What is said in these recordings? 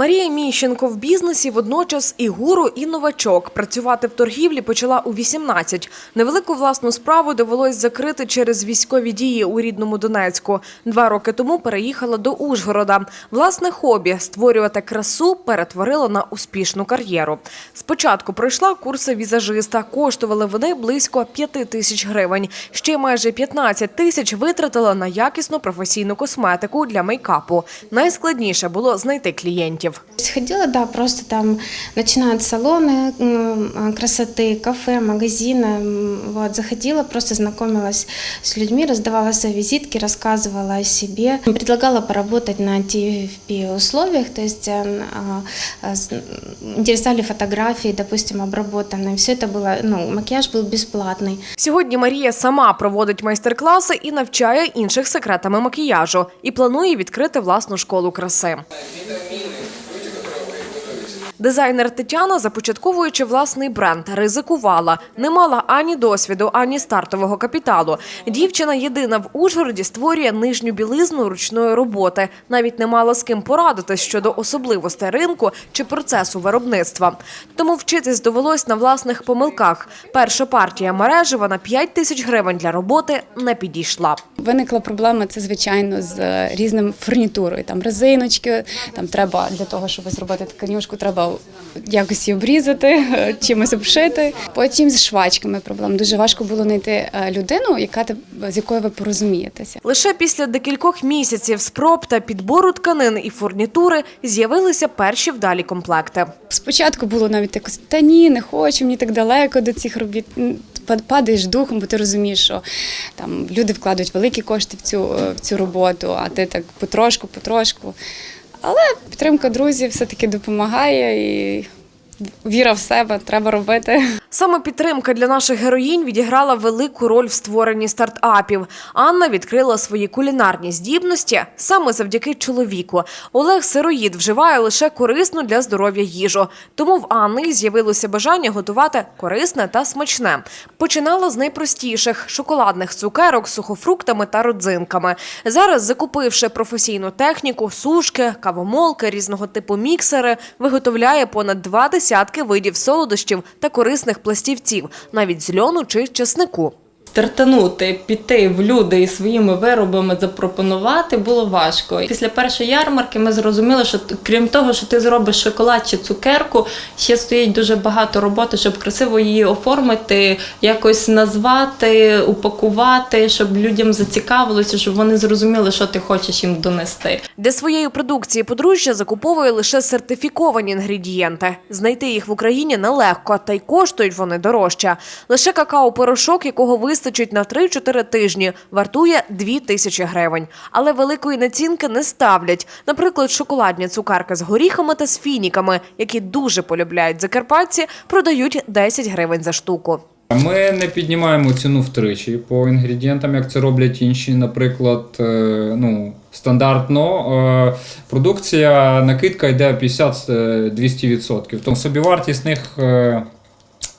Марія Міщенко в бізнесі водночас і гуру, і новачок. Працювати в торгівлі почала у 18. Невелику власну справу довелось закрити через військові дії у рідному Донецьку. Два роки тому переїхала до Ужгорода. Власне хобі створювати красу перетворила на успішну кар'єру. Спочатку пройшла курси візажиста. Коштували вони близько 5 тисяч гривень. Ще майже 15 тисяч витратила на якісну професійну косметику для мейкапу. Найскладніше було знайти клієнтів Ходила, да, просто там начинают салоны м, красоты, кафе, магазины. м, Вот, заходила, просто знакомилась с людьми, раздавала свои визитки, рассказывала о себе. Предлагала поработать на TFP условиях, то есть э, а, с- м, интересовали фотографии, допустим, обработанные. Все это было, ну, макияж был бесплатный. Сьогодні Марія сама проводить майстер-класи і навчає інших секретами макіяжу. І планує відкрити власну школу краси. Дизайнер Тетяна, започатковуючи власний бренд, ризикувала. Не мала ані досвіду, ані стартового капіталу. Дівчина єдина в Ужгороді створює нижню білизну ручної роботи. Навіть не мала з ким порадитись щодо особливостей ринку чи процесу виробництва. Тому вчитись довелось на власних помилках. Перша партія мережева на 5 тисяч гривень для роботи не підійшла. Виникла проблема, це звичайно з е, різним фурнітурою. Там резиночки, там треба для того, щоб зробити тканюшку, треба якось її обрізати, чимось обшити. Потім з швачками проблем. Дуже важко було знайти е, людину, яка з якою ви порозумієтеся. Лише після декількох місяців спроб та підбору тканин і фурнітури з'явилися перші вдалі комплекти. Спочатку було навіть якось, та ні, не хочу, мені так далеко до цих робіт. Падаєш духом, бо ти розумієш, що там люди вкладають великі кошти в цю, е, в цю роботу, а ти так потрошку, потрошку. Але підтримка друзів все-таки допомагає і віра в себе треба робити. Саме підтримка для наших героїнь відіграла велику роль в створенні стартапів. Анна відкрила свої кулінарні здібності саме завдяки чоловіку. Олег сироїд вживає лише корисну для здоров'я їжу. Тому в Анни з'явилося бажання готувати корисне та смачне. Починала з найпростіших шоколадних цукерок з сухофруктами та родзинками. Зараз, закупивши професійну техніку, сушки, кавомолки, різного типу міксери, виготовляє понад два десятки видів солодощів та корисних пластівців, навіть з льону чи чеснику. Стартанути, піти в люди і своїми виробами запропонувати було важко. Після першої ярмарки ми зрозуміли, що крім того, що ти зробиш шоколад чи цукерку, ще стоїть дуже багато роботи, щоб красиво її оформити, якось назвати, упакувати, щоб людям зацікавилося, щоб вони зрозуміли, що ти хочеш їм донести. Для своєї продукції подружжя закуповує лише сертифіковані інгредієнти. Знайти їх в Україні нелегко, та й коштують вони дорожче. Лише какао-порошок, якого вистачить на 3-4 тижні, вартує 2 тисячі гривень. Але великої націнки не ставлять. Наприклад, шоколадні цукерки з горіхами та з фініками, які дуже полюбляють закарпатці, продають 10 гривень за штуку. Ми не піднімаємо ціну втричі по інгредієнтам, як це роблять інші. Наприклад, е, ну, стандартно е, продукція накидка йде 50-200%. Тому собівартість них е,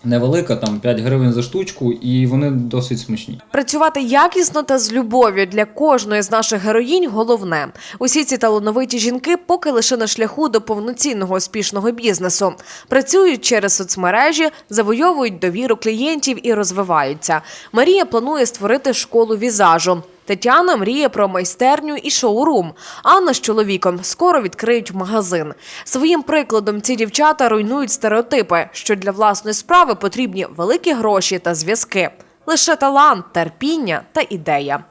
невелика, там 5 гривень за штучку, і вони досить смачні. Працювати якісно та з любов'ю для кожної з наших героїнь головне. Усі ці талановиті жінки поки лише на шляху до повноцінного успішного бізнесу. Працюють через соцмережі, завойовують довіру клієнтів і розвиваються. Марія планує створити школу візажу. Тетяна мріє про майстерню і шоурум. Анна з чоловіком скоро відкриють магазин. Своїм прикладом ці дівчата руйнують стереотипи, що для власної справи потрібні великі гроші та зв'язки. Лише талант, терпіння та ідея.